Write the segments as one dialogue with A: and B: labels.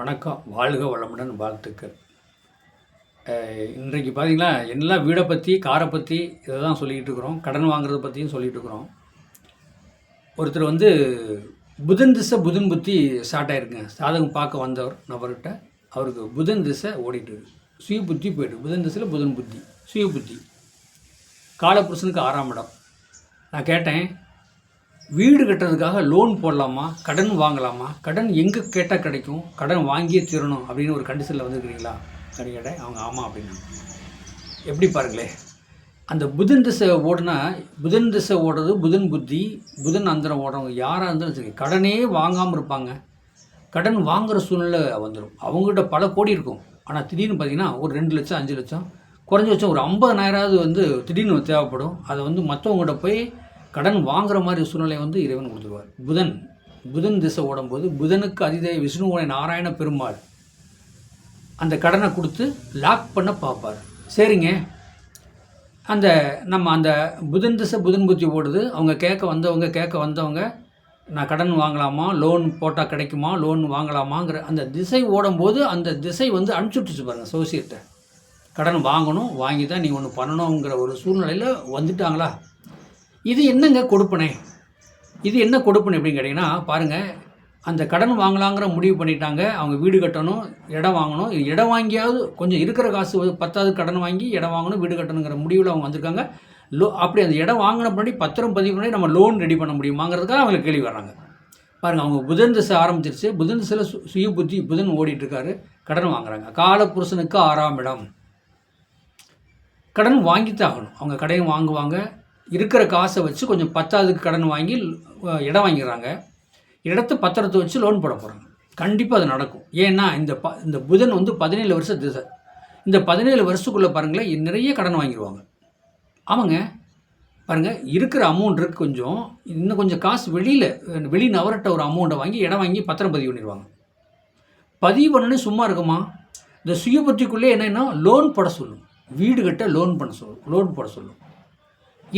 A: வணக்கம். வாழ்க வளமுடன் வாழ்த்துக்கள். இன்றைக்கு பார்த்தீங்களா எல்லாம் வீடை பற்றி காரை பற்றி இதை தான் சொல்லிக்கிட்டு இருக்கிறோம் கடன் வாங்குறத பற்றியும் சொல்லிகிட்டு இருக்கிறோம் ஒருத்தர் வந்து புதன் திசை புதன் புத்தி ஸ்டார்ட் ஆயிருக்குங்க. சாதகம் பார்க்க வந்தவர் நபர்கிட்ட. அவருக்கு புதன் திசை ஓடிட்டு சுய புத்தி போய்ட்டு புதன் திசையில் புதன் புத்தி சுய புத்தி. காலபுருஷனுக்கு ஆறாம் இடம். நான் கேட்டேன் வீடு கட்டுறதுக்காக லோன் போடலாமா? கடன் வாங்கலாமா? கடன் எங்கே கேட்டால் கிடைக்கும்? கடன் வாங்கியே தீரணும் அப்படின்னு ஒரு கண்டிஷனில் வந்துருக்கிறீங்களா? அப்படின்னு கேட்டேன் அவங்க ஆமாம் அப்படின்னாங்க எப்படி பாருங்களே. அந்த புதன் திசை ஓடுனா புதன் திசை ஓடுறது புதன் புத்தி புதன் அந்தரம் ஓடுறவங்க யாராக இருந்தாலும் சரி கடனே வாங்காமல் இருப்பாங்க. கடன் வாங்குகிற சூழ்நிலை வந்துடும் அவங்ககிட்ட பல கோடி இருக்கும். ஆனால் திடீர்னு பார்த்தீங்கன்னா ஒரு ரெண்டு லட்சம் அஞ்சு லட்சம் குறைஞ்சபட்சம் ஒரு ஐம்பதனாயிராவது வந்து திடீர்னு தேவைப்படும். அதை வந்து மற்றவங்ககிட்ட போய் கடன் வாங்குற மாதிரி சூழ்நிலை வந்து இறைவன் கொடுத்துருவார். புதன் புதன் திசை ஓடும்போது புதனுக்கு அதிதே விஷ்ணுவோட நாராயண பெருமாள் அந்த கடனை கொடுத்து லாக் பண்ண பார்ப்பார். சரிங்க. அந்த நம்ம அந்த புதன் திசை புதன் புத்தி ஓடுது. அவங்க கேட்க வந்தவங்க கேட்க வந்தவங்க நான் கடன் வாங்கலாமா? லோன் போட்டால் கிடைக்குமா? லோன் வாங்கலாமாங்கிற அந்த திசை ஓடும்போது அந்த திசை வந்து அனுப்பிச்சுட்டுச்சு பாருங்கள் சோசியத்தை கடன் வாங்கணும் வாங்கி தான் நீ ஒன்று பண்ணணுங்கிற ஒரு சூழ்நிலையில் வந்துட்டாங்களா? இது என்னங்க கொடுப்பனை? இது என்ன கொடுப்பனை அப்படின்னு கேட்டிங்கன்னா பாருங்கள் அந்த கடன் வாங்கலாங்கிற முடிவு பண்ணிட்டாங்க. அவங்க வீடு கட்டணும் இடம் வாங்கணும். இடம் வாங்கியாவது கொஞ்சம் இருக்கிற காசு பத்தாவது கடன் வாங்கி இடம் வாங்கணும் வீடு கட்டணுங்கிற முடிவில் அவங்க வந்திருக்காங்க. லோ அப்படி அந்த இடம் வாங்கின முன்னாடி பத்திரம் பதிவு பண்ணி நம்ம லோன் ரெடி பண்ண முடியுமாங்கிறதுக்காக அவங்களுக்கு கேள்வி வர்றாங்க. பாருங்கள் அவங்க புதன் திசை ஆரம்பிச்சிருச்சு. புதன் திசையில் சு சுய புத்தி புதன் ஓடிட்டுருக்காரு. கடன் வாங்குறாங்க. காலப்புருஷனுக்கு ஆறாம் இடம். கடன் வாங்கித்தான் ஆகணும். அவங்க கடையும் வாங்குவாங்க. இருக்கிற காசை வச்சு கொஞ்சம் பத்தாவதுக்கு கடன் வாங்கி இடம் வாங்கிடுறாங்க. இடத்த பத்திரத்தை வச்சு லோன் போட போகிறாங்க கண்டிப்பாக அது நடக்கும். ஏன்னா இந்த ப இந்த புதன் வந்து பதினேழு வருஷம் திசை. இந்த பதினேழு வருஷத்துக்குள்ளே பாருங்களேன் நிறைய கடன் வாங்கிடுவாங்க. ஆமாங்க. பாருங்கள் இருக்கிற அமௌண்ட் இருக்குது கொஞ்சம். இன்னும் கொஞ்சம் காசு வெளியில் வெளி நவரட்ட ஒரு அமௌண்ட்டை வாங்கி இடம் வாங்கி பத்திரம் பதிவு பண்ணிடுவாங்க. பதிவு பண்ணனே சும்மா இருக்குமா? இந்த சுயபுத்திக்குள்ளே என்னென்னா லோன் போட சொல்லும். வீடு கட்ட லோன் பண்ண சொல்லும் லோன் போட சொல்லும்.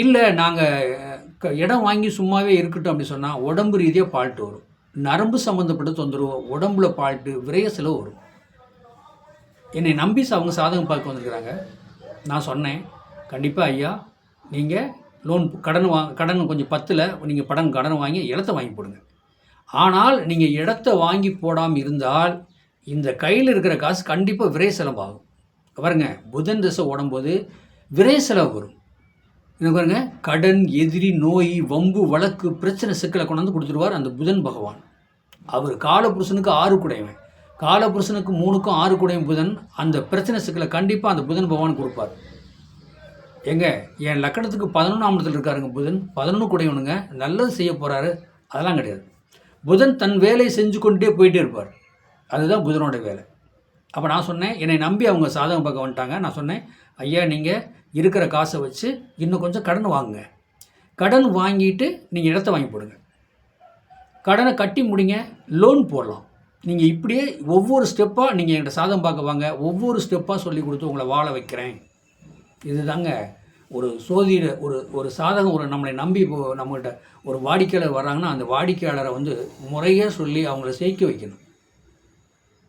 A: இல்லை நாங்கள் இடம் வாங்கி சும்மாவே இருக்கட்டும் அப்படி சொன்னால் உடம்பு ரீதியாக பால்ட்டு வரும். நரம்பு சம்மந்தப்பட்ட தொந்தரவு உடம்புல பால்ட்டு விரைய செலவு வரும். என்னை நம்பி அவங்க சாதகம் பார்க்க வந்திருக்கிறாங்க. நான் சொன்னேன் கண்டிப்பாக ஐயா நீங்கள் லோன் கடன் வா கடன் கொஞ்சம் பத்தில் நீங்கள் படம் கடன் வாங்கி இடத்த வாங்கி போடுங்க. ஆனால் நீங்கள் இடத்த வாங்கி போடாமல் இருந்தால் இந்த கையில் இருக்கிற காசு கண்டிப்பாக விரை செலவாகும். பாருங்க புதன் திசை ஓடும்போது விரை செலவு வரும். என்ன பாருங்க கடன் எதிரி நோய் வம்பு வழக்கு பிரச்சனை சிக்கலை கொண்டாந்து கொடுத்துருவார் அந்த புதன் பகவான். அவர் காலபுருஷனுக்கு ஆறு குடையவன். காலபுருஷனுக்கு மூணுக்கும் ஆறு குடையும் புதன் அந்த பிரச்சனை சிக்கலை கண்டிப்பாக அந்த புதன் பகவான் கொடுப்பார். ஏங்க என் லக்கணத்துக்கு பதினொன்றாம் இடத்துல இருக்காருங்க புதன். பதினொன்று குடையவனுங்க நல்லது செய்ய போகிறாரு அதெல்லாம் கிடையாது. புதன் தன் வேலையை செஞ்சு கொண்டே போயிட்டே இருப்பார். அதுதான் புதனோட வேலை. அப்போ நான் சொன்னேன் என்னை நம்பி அவங்க சாதகம் பார்க்க வந்துட்டாங்க. நான் சொன்னேன் ஐயா நீங்கள் இருக்கிற காசை வச்சு இன்னும் கொஞ்சம் கடன் வாங்குங்க. கடன் வாங்கிட்டு நீங்கள் இடத்த வாங்கி போடுங்க. கடனை கட்டி முடிங்க லோன் போடலாம். நீங்கள் இப்படியே ஒவ்வொரு ஸ்டெப்பாக நீங்கள் என்கிட்ட சாதகம் பார்க்க வாங்க. ஒவ்வொரு ஸ்டெப்பாக சொல்லி கொடுத்து உங்களை வாழ வைக்கிறேன். இதுதாங்க ஒரு சோதிட ஒரு ஒரு சாதகம் ஒரு நம்மளை நம்பி இப்போ நம்மகிட்ட ஒரு வாடிக்கையாளர் வர்றாங்கன்னா அந்த வாடிக்கையாளரை வந்து முறையாக சொல்லி அவங்கள சேர்க்க வைக்கணும்.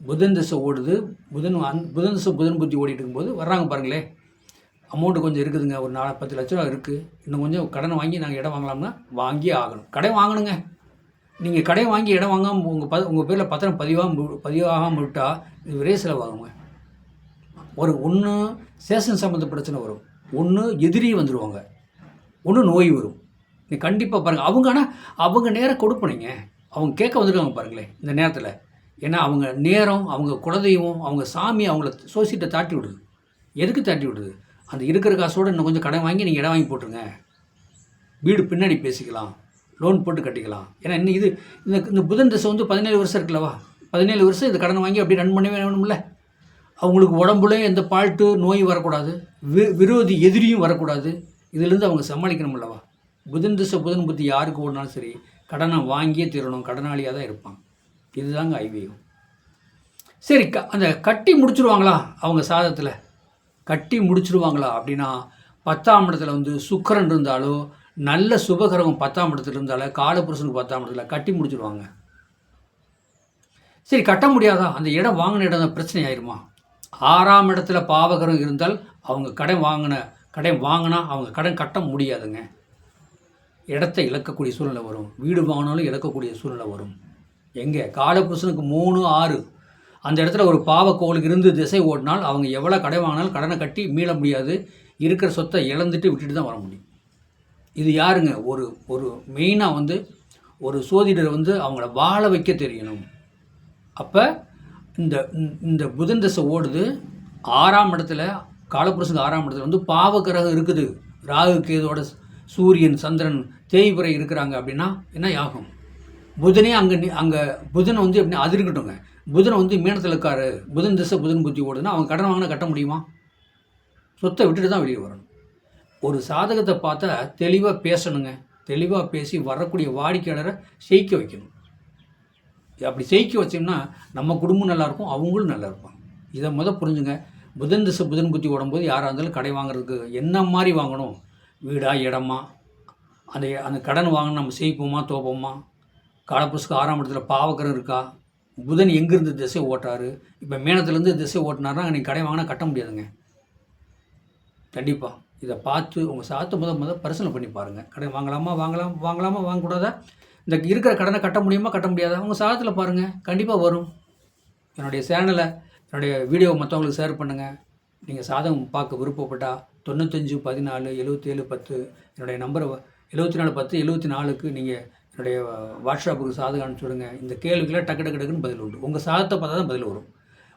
A: புதன் திசை ஓடுது. புதன் அந் புதன் திசை புதன் புத்தி ஓடிட்டு இருக்கும்போது வர்றாங்க பாருங்களேன் அமௌண்ட்டு கொஞ்சம் இருக்குதுங்க. ஒரு நாலு பத்து லட்ச ரூபா இருக்குது இன்னும் கொஞ்சம் கடனை வாங்கி நாங்கள் இடம் வாங்கலாம்னா வாங்கியே ஆகணும். கடன் வாங்கணுங்க. நீங்கள் கடை வாங்கி இடம் வாங்காமல் உங்கள் ப உங்கள் பேரில் பத்திரம் பதிவாக பதிவாகாமல் விட்டால் இது விரை செலவாகுங்க. ஒரு ஒன்று சேஷன் சம்மந்த பிரச்சனை வரும். ஒன்று எதிரி வந்துடுவாங்க ஒன்று நோய் வரும். நீ கண்டிப்பாக பாருங்கள் அவங்க ஆனால் அவங்க நேரம் கொடுப்பனீங்க. அவங்க கேட்க வந்துருக்காங்க பாருங்களேன் இந்த நேரத்தில். ஏன்னா அவங்க நேரம் அவங்க குலதெய்வம் அவங்க சாமி அவங்கள சோசியத்தை தாட்டி விடுது. எதுக்கு தாட்டி விடுது? அந்த இருக்கிற காசோடு இன்னும் கொஞ்சம் கடன் வாங்கி நீங்கள் இடம் வாங்கி போட்டுருங்க. வீடு பின்னாடி பேசிக்கலாம். லோன் போட்டு கட்டிக்கலாம். ஏன்னா இன்னும் இது இந்த இந்த புதன் திசை வந்து பதினேழு வருஷம் இருக்குல்லவா பதினேழு வருஷம் இந்த கடன் வாங்கி அப்படியே ரன் பண்ணவே வேணும்ல. அவங்களுக்கு உடம்புல எந்த பால்ட்டு நோய் வரக்கூடாது. வி விரோதி எதிரியும் வரக்கூடாது. இதுலேருந்து அவங்க சமாளிக்கணும் அல்லவா புதன் திசை புதன் புத்தி யாருக்கு ஓடினாலும் சரி கடனை வாங்கியே தீரணும். கடனாளியாக தான் இருப்பான். இதுதாங்க ஐவீகம் சரி க அந்த கட்டி முடிச்சுருவாங்களா அவங்க சாதத்தில்? கட்டி முடிச்சிருவாங்களா அப்படின்னா பத்தாம் இடத்துல வந்து சுக்கரன் இருந்தாலோ நல்ல சுபகிரகம் பத்தாம் இடத்துல இருந்தாலும் காலபுருஷனுக்கு பத்தாம் இடத்துல கட்டி முடிச்சிருவாங்க. சரி கட்ட முடியாதா? அந்த இடம் வாங்கின இடம் பிரச்சனை ஆயிருமா? ஆறாம் இடத்துல பாவகரம் இருந்தால் அவங்க கடன் வாங்கின கடன் வாங்கினா அவங்க கடன் கட்ட முடியாதுங்க. இடத்த இழக்கக்கூடிய சூழ்நிலை வரும். வீடு வாங்கினாலும் இழக்கக்கூடிய சூழ்நிலை வரும். எங்கே? காலபுருஷனுக்கு மூணு ஆறு. அந்த இடத்துல ஒரு பாவக்கோளுக்கு இருந்து திசை ஓடினால் அவங்க எவ்வளோ கடன் வாங்கினாலும் கடனை கட்டி மீள முடியாது. இருக்கிற சொத்தை இழந்துட்டு விட்டுட்டு தான் வர முடியும். இது யாருங்க? ஒரு ஒரு மெயினாக வந்து ஒரு சோதிடர் வந்து அவங்கள வாழ வைக்க தெரியணும். அப்போ இந்த இந்த- புதன் திசை ஓடுது. ஆறாம் இடத்துல காலப்புருஷனுக்கு ஆறாம் இடத்துல வந்து பாவகிரகம் இருக்குது. ராகு கேதோட சூரியன் சந்திரன் தேய்பிறை இருக்கிறாங்க அப்படின்னா என்ன ஆகும்? புதனே அங்கே அங்கே புதன் வந்து எப்படின்னா அது புதன் வந்து மீனத்தில் இருக்காரு. புதன் திசை புதன் புத்தி ஓடுதுன்னா அவங்க கடன் வாங்கினா கட்ட முடியுமா? சொத்தை விட்டுட்டு தான் வெளியே வரணும். ஒரு சாதகத்தை பார்த்தா தெளிவாக பேசணுங்க. தெளிவாக பேசி வரக்கூடிய வாடிக்கையாளரை ஜெயிக்க வைக்கணும். அப்படி ஜெயிக்க வச்சோம்னா நம்ம குடும்பம் நல்லா இருக்கும் அவங்களும் நல்லா இருப்பாங்க. இதை முதல் புரிஞ்சுங்க. புதன் திசை புதன் புத்தி ஓடும்போது யாராக இருந்தாலும் கடை வாங்குறதுக்கு என்ன மாதிரி வாங்கணும்? வீடா இடமா? அந்த அந்த கடன் வாங்கின நம்ம செய்ப்போமா தோப்போமா? காலப்புசுக்கு ஆறாம் இடத்துல பாவக்கரம் இருக்கா? புதன் எங்கேருந்து திசை ஓட்டுறாரு இப்போ மேனத்துலேருந்து திசை ஓட்டினாருன்னா நீங்கள் கடை வாங்கினா கட்ட முடியாதுங்க. கண்டிப்பாக இதை பார்த்து உங்கள் சாத்து முத முத பரிசீலனை பண்ணி பாருங்கள் கடன் வாங்கலாமா வாங்கலாம் வாங்கலாமா வாங்கக்கூடாதா? இந்த இருக்கிற கடனை கட்ட முடியுமா கட்ட முடியாதா? உங்கள் சாதத்தில் பாருங்கள் கண்டிப்பாக வரும். என்னுடைய சேனலை என்னுடைய வீடியோவை மற்றவங்களுக்கு ஷேர் பண்ணுங்கள் நீங்கள் சாதகம் பார்க்க விருப்பப்பட்டால் தொண்ணூத்தஞ்சு பதினாலு எழுபத்தேழு பத்து என்னுடைய நம்பரை எழுபத்தி நாலு பத்து எழுபத்தி நாலுக்கு நீங்கள் என்னுடைய வாட்ஸ்அப்புக்கு சாதகம் அனுப்பிச்சிவிடுங்க இந்த கேள்விக்கெல்லாம் டக்கு டக்கு டக்குன்னு பதில் உண்டு. உங்கள் சாதத்தை பார்த்தா தான் பதில் வரும்.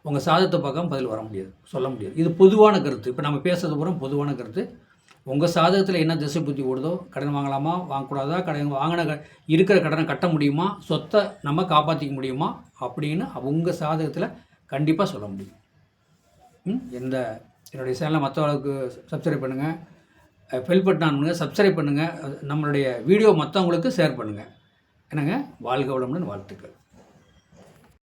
A: உங்கள் சாதத்தை பார்க்காம பதில் வர முடியாது. சொல்ல முடியாது. இது பொதுவான கருத்து. இப்போ நம்ம பேசுறது பூரா பொதுவான கருத்து. உங்கள் சாதகத்தில் என்ன திசை புத்தி ஓடுதோ கடன் வாங்கலாமா வாங்கக்கூடாதா கடன் வாங்கின க இருக்கிற கடனை கட்ட முடியுமா சொத்தை நம்ம காப்பாற்றிக்க முடியுமா அப்படின்னு உங்கள் சாதகத்தில் கண்டிப்பாக சொல்ல முடியும். ம்? எந்த என்னுடைய சேனலை மற்றவர்களுக்கு சப்ஸ்கிரைப் பண்ணுங்கள் ஃபில் பட்டன் பண்ணுங்கள் சப்ஸ்கிரைப் பண்ணுங்கள் நம்மளுடைய வீடியோ மற்றவங்களுக்கு ஷேர் பண்ணுங்கள் என்னங்க? வாழ்க வளமுடன் வாழ்த்துக்கள்.